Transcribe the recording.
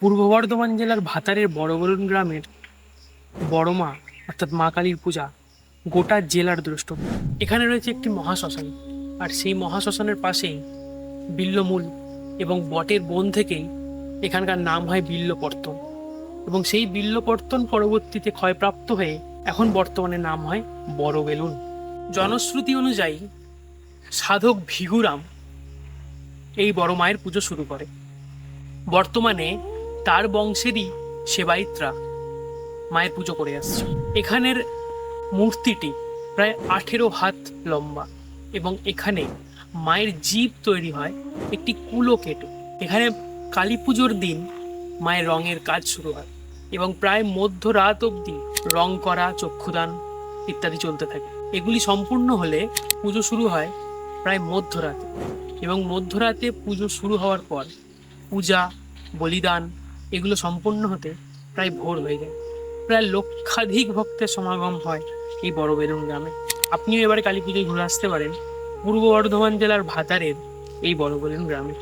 পূর্ব বর্ধমান জেলার ভাতারের বড়বরুণ গ্রামের বড় মা অর্থাৎ মা কালীর পূজা, গোটা জেলার দ্রষ্টব্য। এখানে রয়েছে একটি মহাশ্মশান, আর সেই মহাশ্মশানের পাশেই বিল্লমূল এবং বটের বন থেকেই এখানকার নাম হয় বিল্লপর্তন এবং সেই বিল্লপর্তন পরবর্তীতে ক্ষয়প্রাপ্ত হয়ে এখন বর্তমানে নাম হয় বড় বেলুন জনশ্রুতি অনুযায়ী সাধক ভিগুরাম এই বড় মায়ের পুজো শুরু করে। বর্তমানে তার বংশেরই সেবায়িত্রা মায়ের পুজো করে আসছে। এখানের মূর্তিটি প্রায় আঠেরো হাত লম্বা এবং এখানে মায়ের জীব তৈরি হয় একটি কুলো কেটে। এখানে কালী পুজোর দিন মায়ের রঙের কাজ শুরু হয় এবং প্রায় মধ্যরাত অবধি রং করা, চক্ষুদান ইত্যাদি চলতে থাকে। এগুলি সম্পূর্ণ হলে পুজো শুরু হয় প্রায় মধ্যরাতে এবং মধ্যরাতে পুজো শুরু হওয়ার পর পূজা, বলিদান এগুলো সম্পূর্ণ হতে প্রায় ভোর হয়ে যায়। প্রায় লক্ষাধিক ভক্তের সমাগম হয় এই বড় বেলুন গ্রামে। আপনিও এবারে কালী পুজোয় ঘুরে আসতে পারেন। পূর্ব বর্ধমান জেলার ভাতারের এই বড় বেলুন গ্রামে।